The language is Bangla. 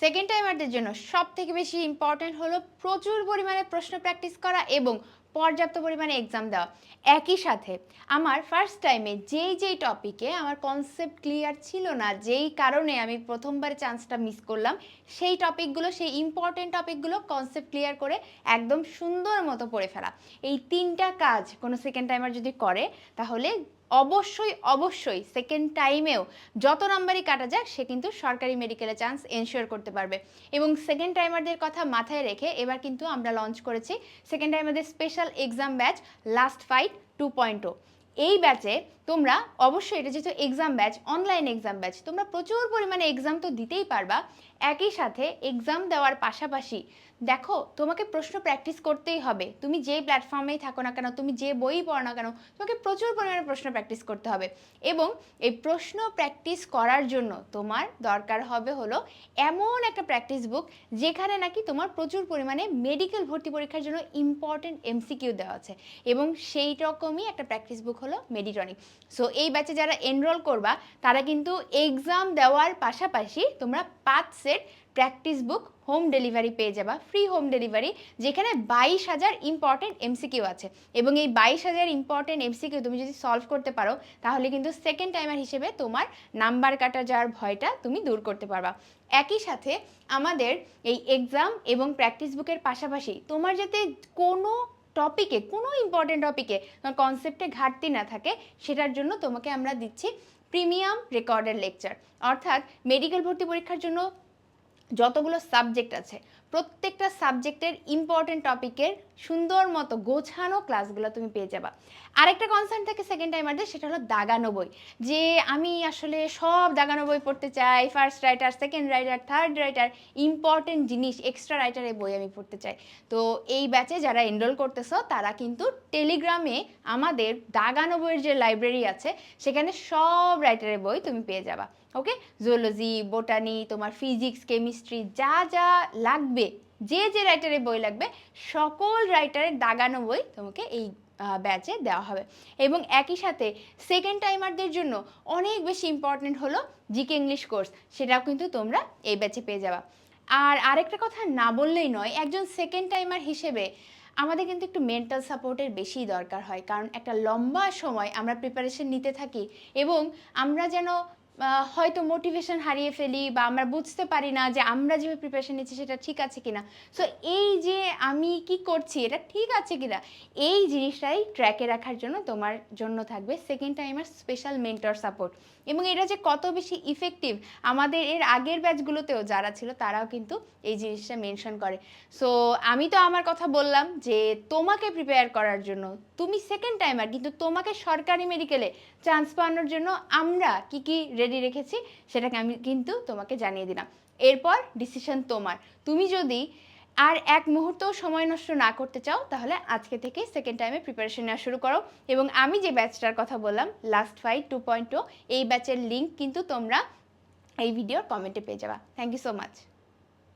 সেকেন্ড টাইমারদের জন্য সব থেকে বেশি ইম্পর্টেন্ট হলো প্রচুর পরিমাণে প্রশ্ন প্র্যাকটিস করা এবং পর্যাপ্ত পরিমাণে এক্সাম দেওয়া। একই সাথে আমার ফার্স্ট টাইমে যেই যেই টপিকে আমার কনসেপ্ট ক্লিয়ার ছিল না, যেই কারণে আমি প্রথমবার চান্সটা মিস করলাম, সেই টপিকগুলো সেই ইম্পর্টেন্ট টপিকগুলো কনসেপ্ট ক্লিয়ার করে একদম সুন্দর মতো পড়ে ফেলা। এই তিনটা কাজ কোনো সেকেন্ড টাইমার যদি করে, তাহলে অবশ্যই অবশ্যই সেকেন্ড টাইমেও যত নাম্বারই কাটা যাক, সে কিন্তু সরকারি মেডিকেলে চান্স এনশিওর করতে পারবে। এবং সেকেন্ড টাইমারদের কথা মাথায় রেখে এবার কিন্তু আমরা লঞ্চ করেছি second টাইমারদের special exam batch last fight two point এই ব্যাচে তোমরা অবশ্যই এটা যেহেতু exam batch online exam batch তোমরা প্রচুর পরিমাণে এক্সাম তো দিতেই পারবা। একই সাথে এক্সাম দেওয়ার পাশাপাশি দেখো, তোমাকে প্রশ্ন প্র্যাকটিস করতেই হবে। তুমি যে প্ল্যাটফর্মেই থাকো না কেন, তুমি যে বই পড়ো না কেন, তোমাকে প্রচুর পরিমাণে প্রশ্ন প্র্যাকটিস করতে হবে। এবং এই প্রশ্ন প্র্যাকটিস করার জন্য তোমার দরকার হবে হলো এমন একটা প্র্যাকটিস বুক যেখানে নাকি তোমার প্রচুর পরিমাণে মেডিকেল ভর্তি পরীক্ষার জন্য ইম্পর্টেন্ট এমসিকিউ দেওয়া আছে। এবং সেই রকমই একটা প্র্যাকটিস বুক হলো মেডিটনিক সো এই ব্যাচে যারা এনরোল করবা, তারা কিন্তু এক্সাম দেওয়ার পাশাপাশি তোমরা পাঁচ set practice book home delivery পেয়ে যাবা ফ্রি হোম ডেলিভারি যেখানে বাইশ হাজার ইম্পর্টেন্ট এমসিকিউ আছে। এবং এই বাইশ হাজার ইম্পর্টেন্ট এমসিকিউ তুমি যদি সলভ করতে পারো, তাহলে কিন্তু সেকেন্ড টাইমার হিসেবে তোমার নাম্বার কাটা যাওয়ার ভয়টা তুমি দূর করতে পারবা। একই সাথে আমাদের এই এক্সাম এবং প্র্যাকটিস বুকের পাশাপাশি তোমার যাতে কোনো টপিকে কোনো ইম্পর্টেন্ট টপিকে কনসেপ্টে ঘাটতি না থাকে, সেটার জন্য তোমাকে আমরা দিচ্ছি প্রিমিয়াম রেকর্ডের লেকচার অর্থাৎ মেডিকেল ভর্তি পরীক্ষার জন্য যতগুলো সাবজেক্ট আছে, প্রত্যেকটা সাবজেক্টের ইম্পর্টেন্ট টপিকের সুন্দর মতো গোছানো ক্লাসগুলো তুমি পেয়ে যাবা। আরেকটা কনসার্ন থাকে সেকেন্ড টাইমারদের সেটা হলো দাগানো বই। যে আমি আসলে সব দাগানো বই পড়তে চাই first writer second writer third writer important জিনিস এক্সট্রা রাইটারের বই আমি পড়তে চাই। তো এই ব্যাচে যারা এনরোল করতেছো, তারা কিন্তু টেলিগ্রামে আমাদের দাগানো বইয়ের যে লাইব্রেরি আছে, সেখানে সব রাইটারের বই তুমি পেয়ে যাবা। ওকে জুওলজি বোটানি তোমার ফিজিক্স কেমিস্ট্রি যা যা লাগবে যে যে রাইটারের বই লাগবে, সকল রাইটারের দাগানো বই তোমাকে এই ব্যাচে দেওয়া হবে। এবং একই সাথে সেকেন্ড টাইমারদের জন্য অনেক বেশি ইম্পর্টেন্ট হলো জিকে ইংলিশ কোর্স সেটাও কিন্তু তোমরা এই ব্যাচে পেয়ে যাবা। আর আরেকটা কথা না বললেই নয়, একজন সেকেন্ড টাইমার হিসেবে আমাদের কিন্তু একটু মেন্টাল সাপোর্টের বেশি দরকার হয়। কারণ একটা লম্বা সময় আমরা প্রিপারেশন নিতে থাকি এবং আমরা যেন হয়তো মোটিভেশন হারিয়ে ফেলি বা আমরা বুঝতে পারি না যে আমরা যেভাবে প্রিপারেশন নিচ্ছি সেটা ঠিক আছে কিনা। সো এই যে আমি কি করছি, এটা ঠিক আছে কিনা, এই জিনিসটাই ট্র্যাকে রাখার জন্য তোমার জন্য থাকবে second timer special mentor support এবং এটা যে কত বেশি ইফেক্টিভ আমাদের এর আগের ব্যাচগুলোতেও যারা ছিল তারাও কিন্তু এই জিনিসটা মেনশন করে। সো আমি তো আমার কথা বললাম যে তোমাকে প্রিপেয়ার করার জন্য, তুমি সেকেন্ড টাইমার কিন্তু তোমাকে সরকারি মেডিকেলে চান্স পাওয়ানোর জন্য আমরা কি কি রেডি রেখেছি, সেটাকে আমি কিন্তু তোমাকে জানিয়ে দিলাম। এরপর ডিসিশন তোমার। তুমি যদি আর এক মুহূর্তও সময় নষ্ট না করতে চাও, তাহলে আজকে থেকে সেকেন্ড টাইমে প্রিপারেশন নেওয়া শুরু করো। এবং আমি যে ব্যাচটার কথা বললাম লাস্ট ফাইভ টু পয়েন্ট এই ব্যাচের লিঙ্ক কিন্তু তোমরা এই ভিডিওর কমেন্টে পেয়ে যাবা। Thank you so much